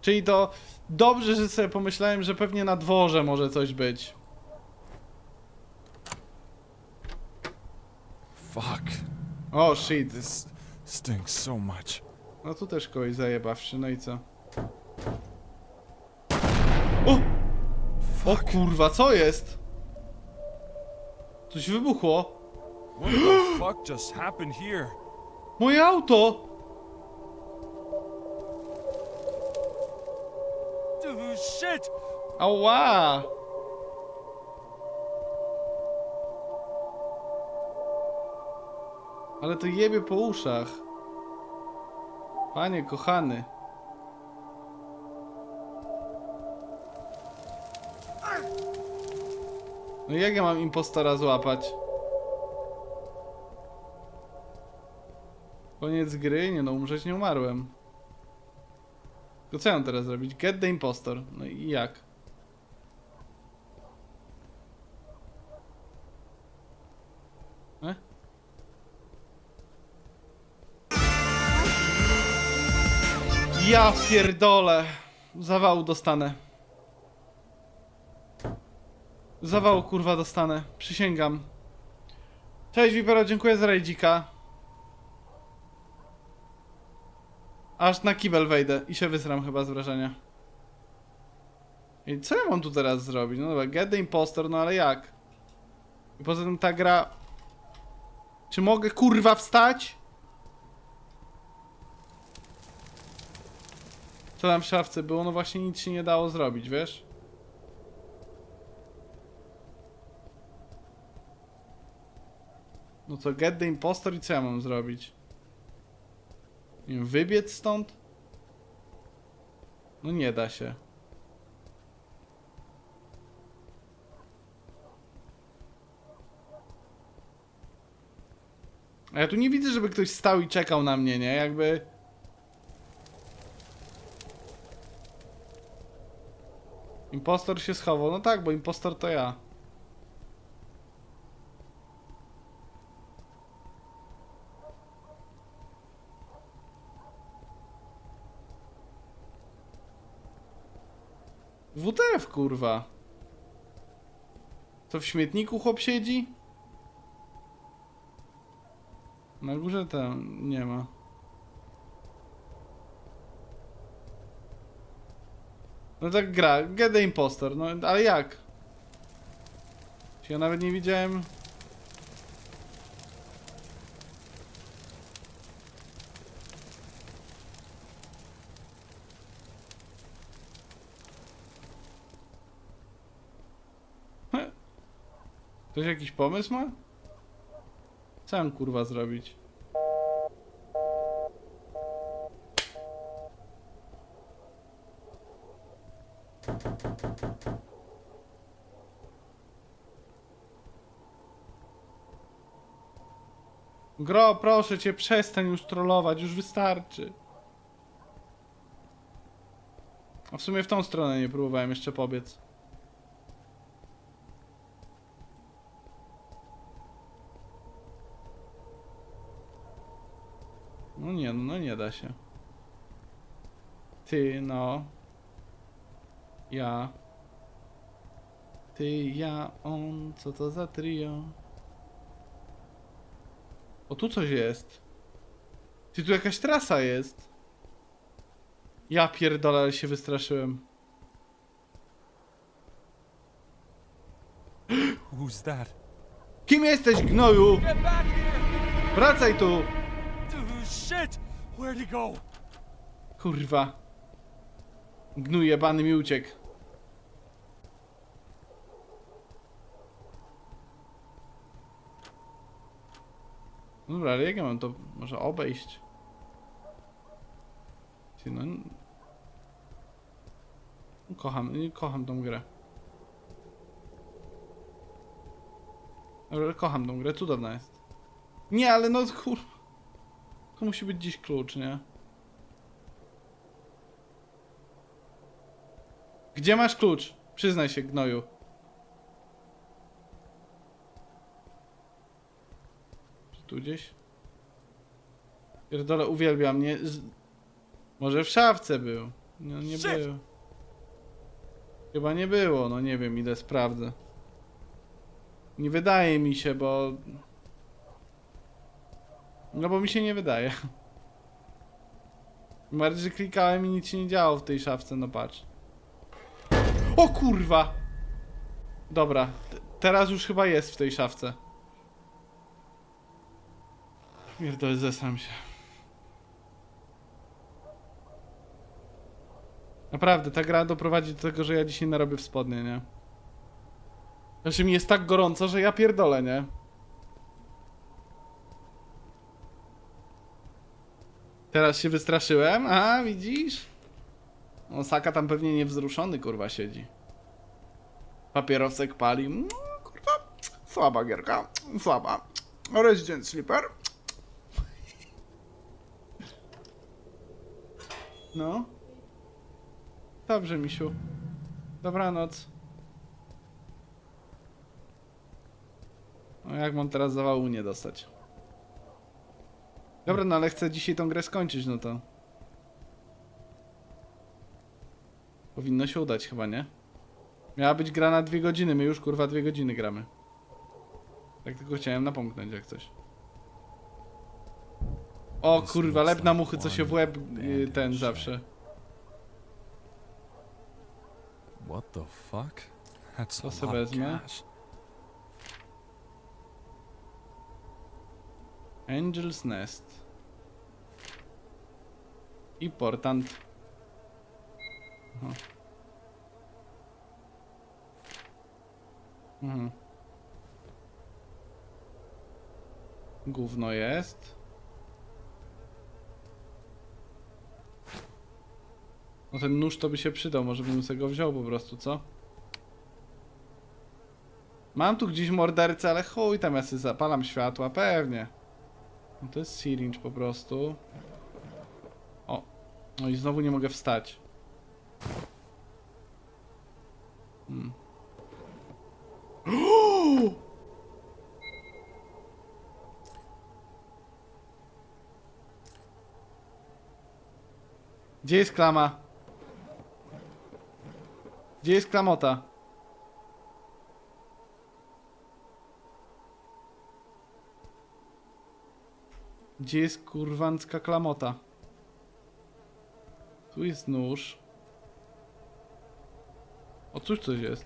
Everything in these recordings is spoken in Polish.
Czyli to dobrze, że sobie pomyślałem, że pewnie na dworze może coś być. Fuck. O, shit. This stinks so much. No tu też kogoś zajebawszy, no i co? O! O kurwa, co jest? Coś wybuchło. What the fuck just happened here? Moje auto! Shit! Ała! Ale to jebie po uszach. Panie kochany. No jak ja mam impostora złapać? Koniec gry? Nie no, umrzeć nie umarłem. Co ja mam teraz zrobić? Get the impostor. No i jak? E? Ja pierdolę. Zawału dostanę. Zawału kurwa dostanę. Przysięgam. Cześć Wipero, dziękuję za rajdzika. Aż na kibel wejdę i się wysram chyba z wrażenia. I co ja mam tu teraz zrobić? No dobra, get the impostor, no ale jak? I poza tym ta gra... Czy mogę kurwa wstać? Co tam w szafce było? No właśnie nic się nie dało zrobić, wiesz? No to get the impostor i co ja mam zrobić? Wybiec stąd? No nie da się. A ja tu nie widzę, żeby ktoś stał i czekał na mnie, nie? Jakby... Impostor się schował. No tak, bo impostor to ja. WTF, kurwa. To w śmietniku chłop siedzi? Na górze tam nie ma. No tak gra, get the impostor, no ale jak? Ja nawet nie widziałem... Ktoś jakiś pomysł ma? Co mam kurwa zrobić? Gro, proszę cię, przestań już trollować, już wystarczy. A w sumie w tą stronę nie próbowałem jeszcze pobiec. No nie, no nie da się. Ty, no. Ja. Ty, ja, on, co to za trio? O, tu coś jest. Ty, tu jakaś trasa jest. Ja pierdolę, ale się wystraszyłem. Who's that? Kim jesteś, gnoju? Wracaj tu! Shit! Where'd he go? Kurwa. Gnój jebany mi uciekł. Dobra, ale jak ja mam to może obejść? Ty, no... Kocham, kocham tą grę. Kocham tą grę, cudowna jest. Nie, ale no kur... To musi być dziś klucz, nie? Gdzie masz klucz? Przyznaj się, gnoju. Czy tu gdzieś? Pierdolę, uwielbiam mnie. Z... Może w szafce był. No nie Shit! było. Chyba nie było, no nie wiem, ile sprawdzę. Nie wydaje mi się, bo... No bo mi się nie wydaje. Bardziej, że klikałem i nic się nie działo w tej szafce, no patrz. O kurwa! Dobra, teraz już chyba jest w tej szafce. Pierdolę, zesram się. Naprawdę, ta gra doprowadzi do tego, że ja dzisiaj narobię w spodnie, nie? Znaczy mi jest tak gorąco, że ja pierdolę, nie? Teraz się wystraszyłem, a widzisz? Osaka tam pewnie niewzruszony, kurwa, siedzi. Papierosek pali. No, kurwa, słaba gierka, słaba. Resident Sleeper. No. Dobrze, misiu. Dobranoc. No jak mam teraz zawału nie dostać? Dobra, no ale chcę dzisiaj tą grę skończyć, no to... Powinno się udać chyba, nie? Miała być gra na dwie godziny, my już kurwa dwie godziny gramy. Tak tylko chciałem napomknąć jak coś. O kurwa, lep na muchy, co się w łeb y, ten zawsze. What the fuck? That's a lot of wezmę. cash. Angel's Nest. I portant. Aha. Mhm. Gówno jest. No ten nóż to by się przydał, może bym sobie go wziął po prostu, co? Mam tu gdzieś mordercę, ale chuj tam ja sobie zapalam światła, pewnie. No to jest syringe po prostu. O. No i znowu nie mogę wstać. Hmm. Gdzie jest klama? Gdzie jest klamota? Gdzie jest kurwancka klamota? Tu jest nóż. O, cóż coś jest.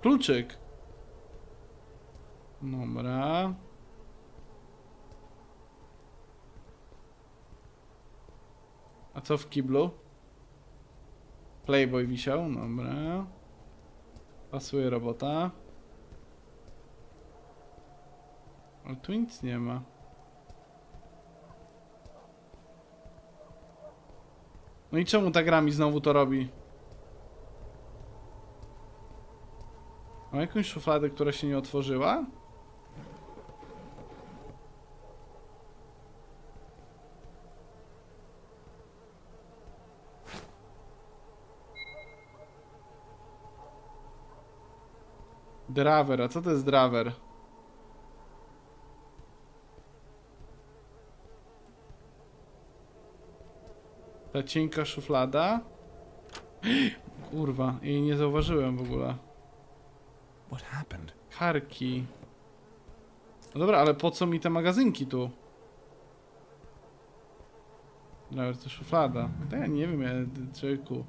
Kluczyk. Dobra. A co w kiblu? Playboy wisiał, dobra. Pasuje robota. Ale tu nic nie ma. No i czemu ta gra mi znowu to robi? Mam jakąś szufladę, która się nie otworzyła? Draver, a co to jest draver? Ta cienka szuflada. Kurwa, jej nie zauważyłem w ogóle. What happened? Karki. No dobra, ale po co mi te magazynki tu? Nawet to szuflada. To ja nie wiem, ja, człowieku.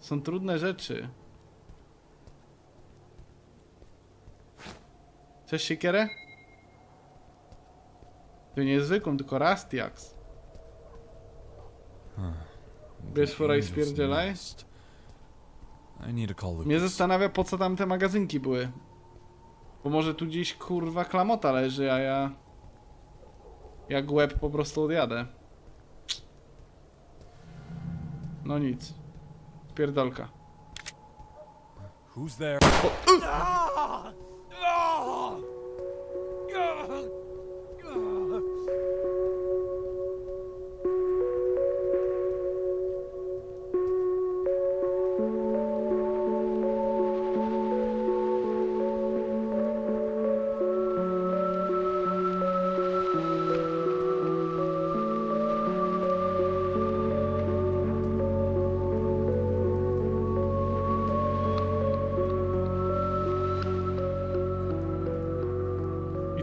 Są trudne rzeczy. Chcesz siekierę? To nie jest zwykłą, tylko Rastiax. Bierz fora i spierdzielaj. Mnie zastanawia, po co tam te magazynki były. Bo może tu gdzieś kurwa klamota leży, a ja. Jak łeb po prostu odjadę. No nic. Pierdolka. Who's there? O,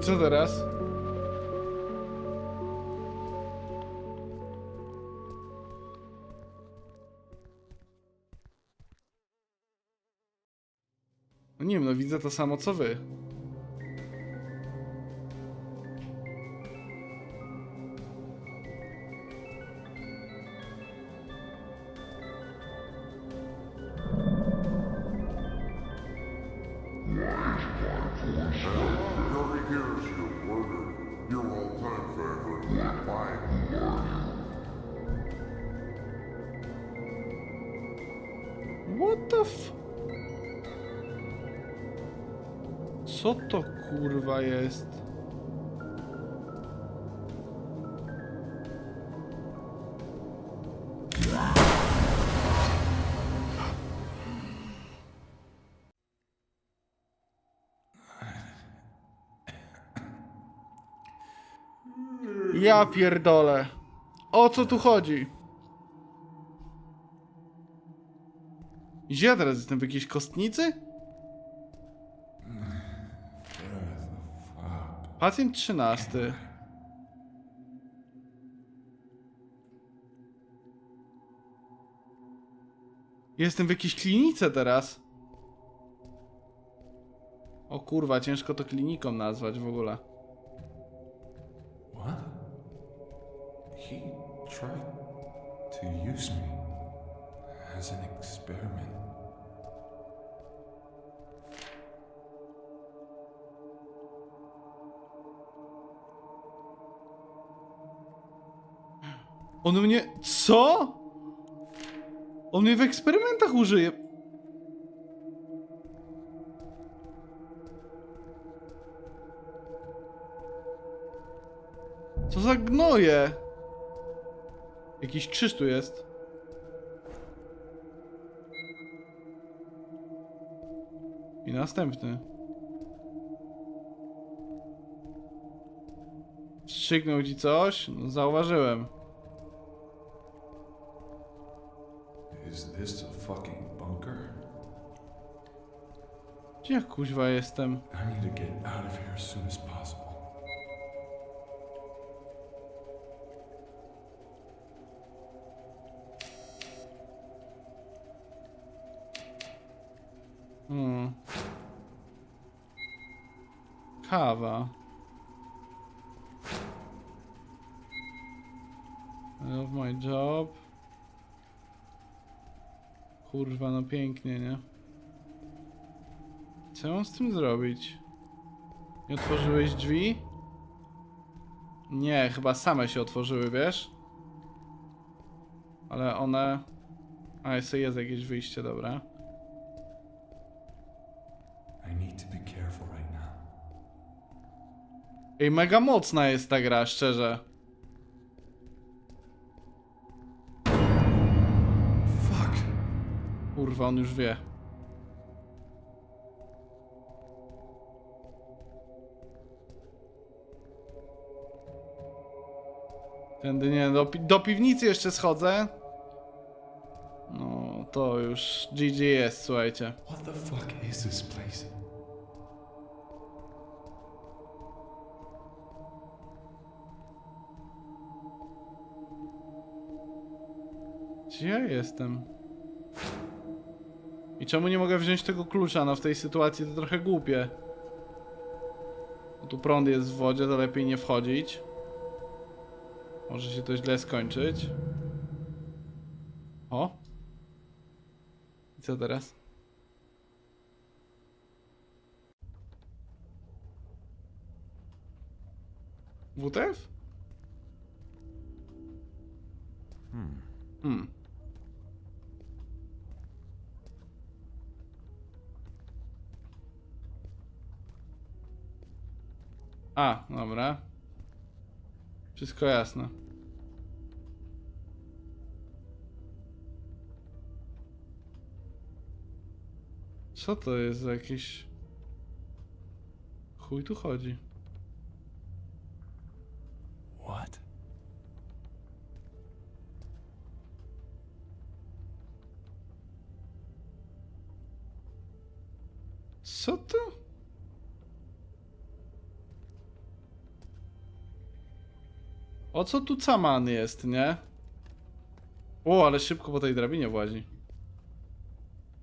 co teraz? No nie wiem, no widzę to samo co wy. Gary here's your murder. Your all-time favorite. Why? Who are you? What the f... Co to kurwa jest? Ja pierdolę. O co tu chodzi? Gdzie ja teraz jestem? W jakiejś kostnicy? Pacjent 13. Jestem w jakiejś klinice teraz. O kurwa, ciężko to kliniką nazwać w ogóle. Tried to use me as an experiment. On mnie. Co? On mnie w eksperymentach użyje. Co za gnoje? Jakiś krzyż tu jest. I następny. Wstrzyknął ci coś? No, zauważyłem. Is this a fucking bunker? Gdzie ja kuźwa jestem? I need to get out of here as soon as possible. Hmm. Kawa. I love my job. Kurwa, no pięknie, nie? Co ja mam z tym zrobić? Nie otworzyłeś drzwi? Nie, chyba same się otworzyły, wiesz? Ale one... A, jeszcze jest jakieś wyjście, dobra. Ej, mega mocna jest ta gra, szczerze. Fuck! Kurwa, on już wie. Tędy nie, do, pi- do piwnicy jeszcze schodzę. No, to już GG jest, słuchajcie. What the fuck is this place? Gdzie ja jestem? I czemu nie mogę wziąć tego klucza? No w tej sytuacji to trochę głupie. Bo tu prąd jest w wodzie, to lepiej nie wchodzić. Może się to źle skończyć. O! I co teraz? WTF? Hmm. Hmm. A, dobra. Wszystko jasne. Co to jest za jakiś... Chuj tu chodzi. O co tu caman jest, nie? O, ale szybko po tej drabinie włazi.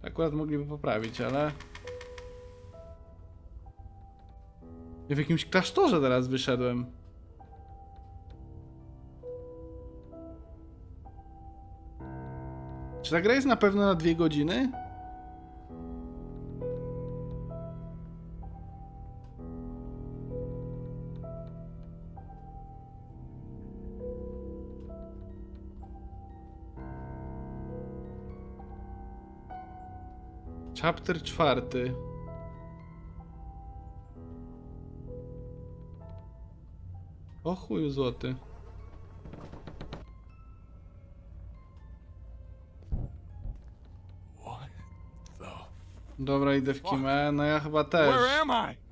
Akurat mogliby poprawić, ale... Ja w jakimś klasztorze teraz wyszedłem. Czy ta gra jest na pewno na dwie godziny? Chapter czwarty. O chuju złoty. Dobra, idę w kimę. No ja chyba też. Where am I?